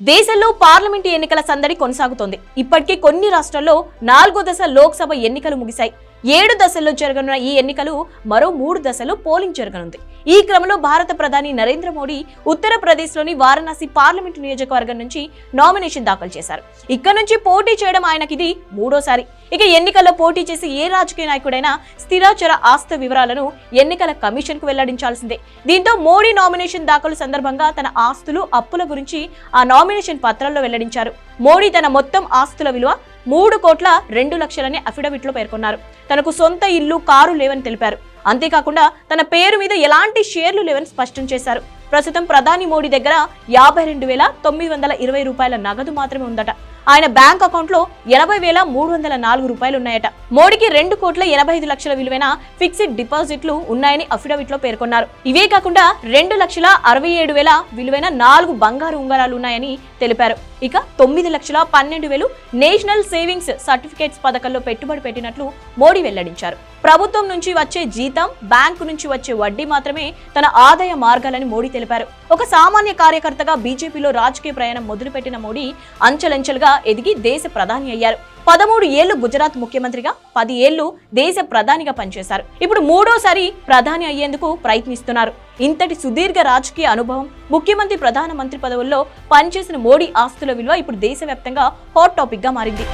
దేశంలో పార్లమెంటు ఎన్నికల సందడి కొనసాగుతోంది. ఇప్పటికే కొన్ని రాష్ట్రాల్లో నాలుగో దశ లోక్సభ ఎన్నికలు ముగిశాయి. ఏడు దశల్లో జరగనున్న ఈ ఎన్నికలు మరో మూడు దశల్లో పోలింగ్ జరగనుంది. ఈ క్రమంలో భారత ప్రధాని నరేంద్ర మోడీ ఉత్తరప్రదేశ్లోని వారణాసి పార్లమెంటు నియోజకవర్గం నుంచి నామినేషన్ దాఖలు చేశారు. ఇక్కడ నుంచి పోటీ చేయడం ఆయనకిది మూడోసారి. ఇక ఎన్నికల్లో పోటీ చేసి ఏ రాజకీయ నాయకుడైనా స్థిరాచర ఆస్తి వివరాలను ఎన్నికల కమిషన్కు వెల్లడించాల్సిందే. దీంతో మోడీ నామినేషన్ దాఖలు సందర్భంగా తన ఆస్తులు అప్పుల గురించి ఆ నామినేషన్ పత్రాల్లో వెల్లడించారు. మోడీ తన మొత్తం ఆస్తుల విలువ మూడు కోట్ల రెండు లక్షలని అఫిడవిట్లో పేర్కొన్నారు. తనకు సొంత ఇల్లు కారు లేవని తెలిపారు. అంతేకాకుండా తన పేరు మీద ఎలాంటి షేర్లు లేవని స్పష్టం చేశారు. ప్రస్తుతం ప్రధాని మోడీ దగ్గర యాభై రెండు వేల తొమ్మిది వందల ఇరవై రూపాయల నగదు మాత్రమే ఉందట. ఆయన బ్యాంక్ అకౌంట్లో ఎనభై వేల మూడు వందల నాలుగు రూపాయలు ఉన్నాయట. మోడీకి రెండు కోట్ల ఎనభై ఐదు లక్షల విలువైన ఫిక్స్డ్ డిపాజిట్లు ఉన్నాయని అఫిడవిట్లో పేర్కొన్నారు. ఇవే కాకుండా రెండు లక్షల అరవై ఏడు వేల విలువైన నాలుగు బంగారు ఉంగరాలు ఉన్నాయని తెలిపారు. ఇక తొమ్మిది లక్షల పన్నెండు వేలు నేషనల్ సేవింగ్స్ సర్టిఫికేట్స్ పథకంలో పెట్టుబడి పెట్టినట్లు మోడీ వెల్లడించారు. ప్రభుత్వం నుంచి వచ్చే జీతం బ్యాంకు నుంచి వచ్చే వడ్డీ మాత్రమే తన ఆదాయ మార్గాలని మోడీ తెలిపారు. ఒక సామాన్య కార్యకర్తగా బీజేపీలో రాజకీయ ప్రయాణం మొదలుపెట్టిన మోడీ అంచెలంచెలుగా ఎదిగి దేశ ప్రధాని అయ్యారు. పదమూడు ఏళ్ళు గుజరాత్ ముఖ్యమంత్రిగా పది ఏళ్ళు దేశ ప్రధానిగా పనిచేశారు. ఇప్పుడు మూడోసారి ప్రధాని అయ్యేందుకు ప్రయత్నిస్తున్నారు. ఇంతటి సుదీర్ఘ రాజకీయ అనుభవం ముఖ్యమంత్రి ప్రధానమంత్రి పదవుల్లో పనిచేసిన మోడీ ఆస్తుల విలువ ఇప్పుడు దేశవ్యాప్తంగా హాట్ టాపిక్గా మారింది.